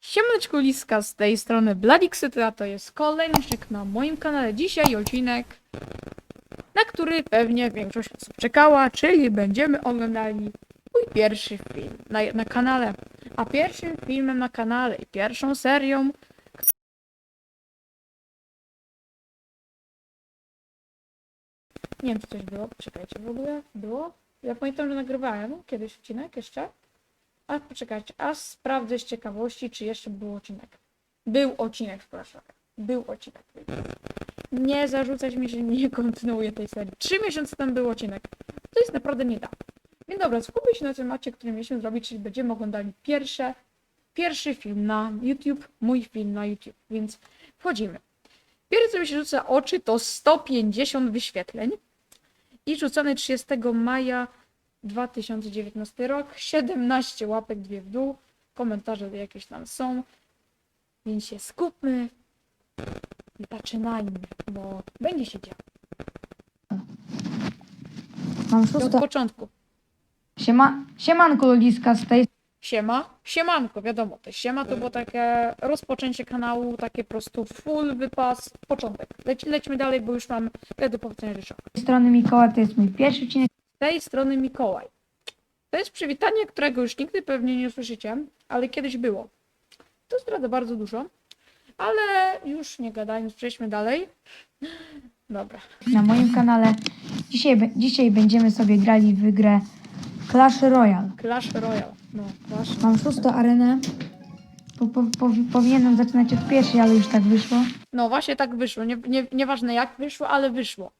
Siemaneczku Liska z tej strony Bladixy, a to jest kolejny odcinek na moim kanale. Dzisiaj odcinek, na który pewnie większość osób czekała, czyli będziemy oglądali pierwszy film na, na kanale. A pierwszym filmem na kanale i pierwszą serią Nie wiem, czy coś było. Poczekajcie, w ogóle było? Ja pamiętam, że nagrywałem kiedyś odcinek jeszcze. A poczekajcie, a sprawdzę z ciekawości, czy jeszcze był odcinek. Był odcinek, przepraszam. Był odcinek. Nie zarzucać mi, że nie kontynuuję tej serii. Trzy miesiące tam był odcinek. To jest naprawdę niedawno. Więc dobra, skupię się na temacie, który mieliśmy zrobić, czyli będziemy oglądali pierwsze, pierwszy film na YouTube, mój film na YouTube. Więc wchodzimy. Pierwsze, co mi się rzuca oczy, to 150 wyświetleń i rzucony 30 maja 2019 rok, 17 łapek, dwie w dół, komentarze jakieś tam są, więc się skupmy i zaczynajmy, bo będzie się działo. Mam I Od szósta. początku. Siema, siemanko Ludziska z tej Siema, siemanko, wiadomo, to siema to było takie rozpoczęcie kanału, takie po prostu full wypas, początek. Leć, lećmy dalej, bo już mam wiele do powiedzenia rzeczach. strony Mikołaj, to jest mój pierwszy odcinek. Z tej strony Mikołaj. To jest przywitanie, którego już nigdy pewnie nie usłyszycie, ale kiedyś było. To zdradza bardzo dużo, ale już nie gadając, przejdźmy dalej. Dobra. na moim kanale. Dzisiaj, dzisiaj będziemy sobie grali w grę Clash Royale. Clash Royale. No, Mam szóstą arenę. Po, po, po, powinienem zaczynać od pierwszej, ale już tak wyszło. No właśnie tak wyszło. Nie, nie, nieważne jak wyszło, ale wyszło.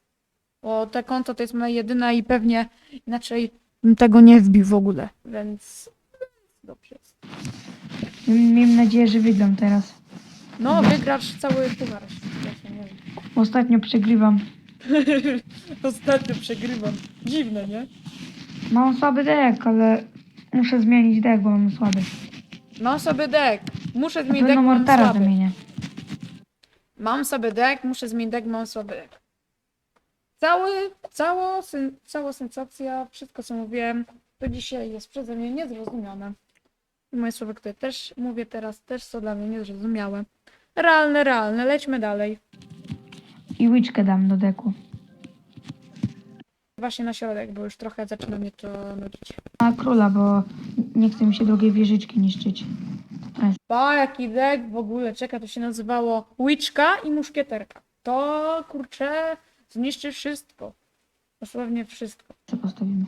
Bo te konto to jest moja jedyna i pewnie inaczej bym tego nie wbił w ogóle. Więc dobrze jest. Miejmy nadzieję, że wygram teraz. No, wygrasz cały puchar. Ja się nie wiem. Ostatnio przegrywam. Ostatnio przegrywam. Dziwne, nie? Mam słaby deck, ale muszę zmienić deck, bo mam słaby. Mam sobie deck. Muszę zmienić deck, pewno mam Mortara słaby. zamienię. Mam sobie deck, muszę zmienić deck, mam słaby deck. Cały, cało, syn, cała sensacja, wszystko co mówiłem, to dzisiaj jest przeze mnie niezrozumiane. I moje słowa, które też mówię teraz, też są dla mnie niezrozumiałe. Realne, realne, lećmy dalej. I witchkę dam do deku. Właśnie na środek, bo już trochę zaczyna mnie to nudzić. A króla, bo nie chce mi się drugiej wieżyczki niszczyć. Ba, jaki deck w ogóle, czeka, to się nazywało Witchka i Muszkieterka. To, kurczę, zniszczy wszystko. Dosłownie wszystko. Co postawimy?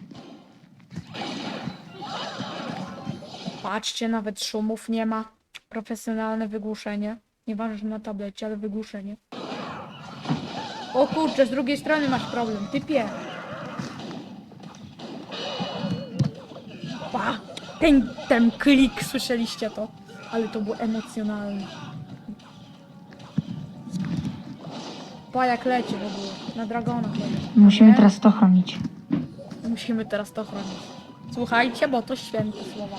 Patrzcie, nawet szumów nie ma. Profesjonalne wygłuszenie. Nieważne, że na tablecie, ale wygłuszenie. O kurczę, z drugiej strony masz problem, typie. Pa! Ten, ten klik, słyszeliście to? Ale to było emocjonalne. Pa, jak leci w ogóle. Na dragonach leci. Musimy Nie? teraz to chronić. Musimy teraz to chronić. Słuchajcie, bo to święte słowa.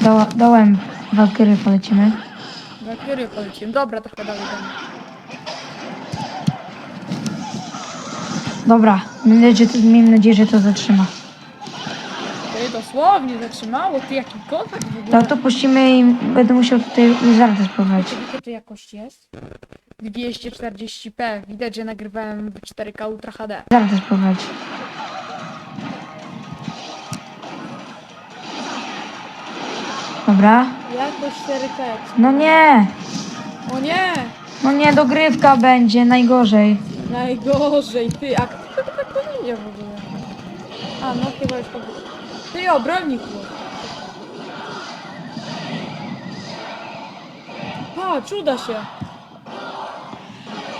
Do, dołem Walkyry polecimy. Walkyrie polecimy. Dobra, trochę dalej będę. Dobra, mam nadzieję, że to, miejmy nadzieję, że to zatrzyma. Ty dosłownie zatrzymało, ty jaki kontakt w ogóle. To, to puścimy i będę musiał tutaj Lizardę spróbować. Jaka to jakość jest? 240p. Widać, że nagrywałem w 4K Ultra HD. Lizardę spróbować. Dobra. Jakość 4K. jak No nie! O nie! No nie, dogrywka będzie, najgorzej. Najgorzej, ty, a to powiedział w ogóle? A, no chyba już powiedział. Ty, obrońnik był. Patrz, uda się.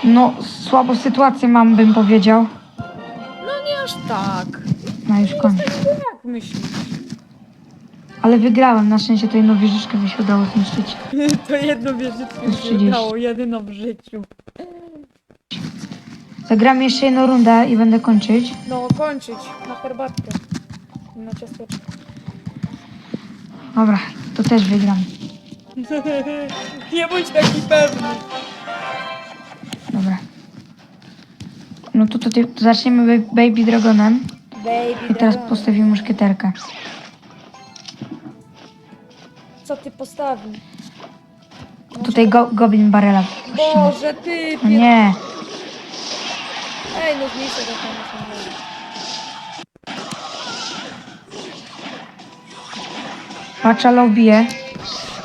No, słabą sytuację mam, bym powiedział. No nie aż tak. No już koniec. Jak myślisz? Ale wygrałem, na szczęście to jedną wieżyczkę mi się udało zniszczyć. To jedno wieżyczkę mi się 30. udało, jedyno w życiu. Zagram jeszcze jedną rundę i będę kończyć. No, kończyć. Na herbatkę. I Na ciasteczkę. Dobra, to też wygram. Nie bądź taki pewny. Dobra. No to, to, to zaczniemy Ba- Baby Dragonem. Baby I teraz Dragon. postawimy muszkieterkę. Co ty postawi? Tutaj go, Goblin Barela. puścimy. Boże, ty O pier... nie, Ej, no zmniejszę to na naszą patrz, ale bije.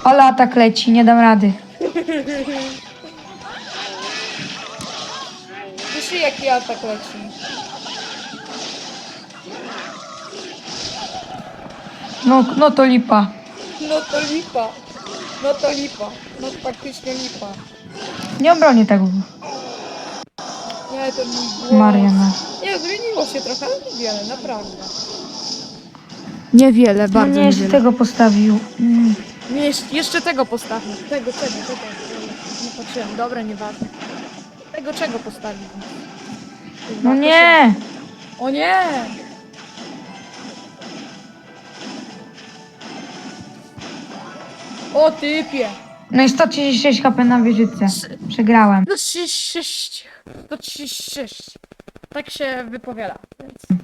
Ale atak leci, nie dam rady. Słyszy jaki atak leci. No, no to lipa. No to lipa. No to lipa. No faktycznie lipa. Nie obronię tego. Nie, ten mój głos. Mariana. Nie, zmieniło się trochę, ale niewiele, naprawdę. Niewiele, No bardzo nie, jeszcze tego postawił. Mm. Nie, jeszcze- jeszcze tego postawił. Tego, czego, czego. Nie patrzyłem, dobra, nieważne. Tego czego postawił? No nie! O nie! O typie! No i 136 HP na wieżyce. Przegrałem. No 36. To 36. Tak się wypowiada, więc...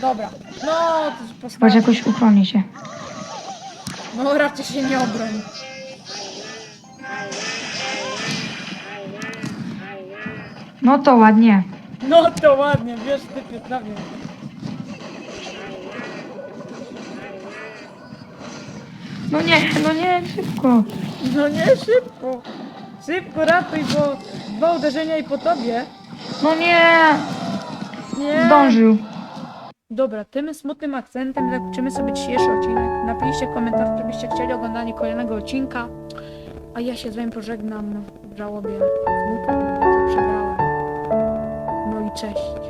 Dobra. No, to Chodź postawię. jakoś uchronię się. No raczej się nie obroń. No to ładnie. No to ładnie, wiesz typie, prawie. No nie, no nie, szybko. No nie, szybko. Szybko ratuj, bo dwa uderzenia i po tobie. No nie! Nie. Zdążył. Dobra, tym smutnym akcentem zakończymy sobie dzisiejszy odcinek. Napiszcie komentarz, czy byście chcieli oglądania kolejnego odcinka. A ja się z wami pożegnam w żałobie. Smutku, że przegrałem. No i cześć.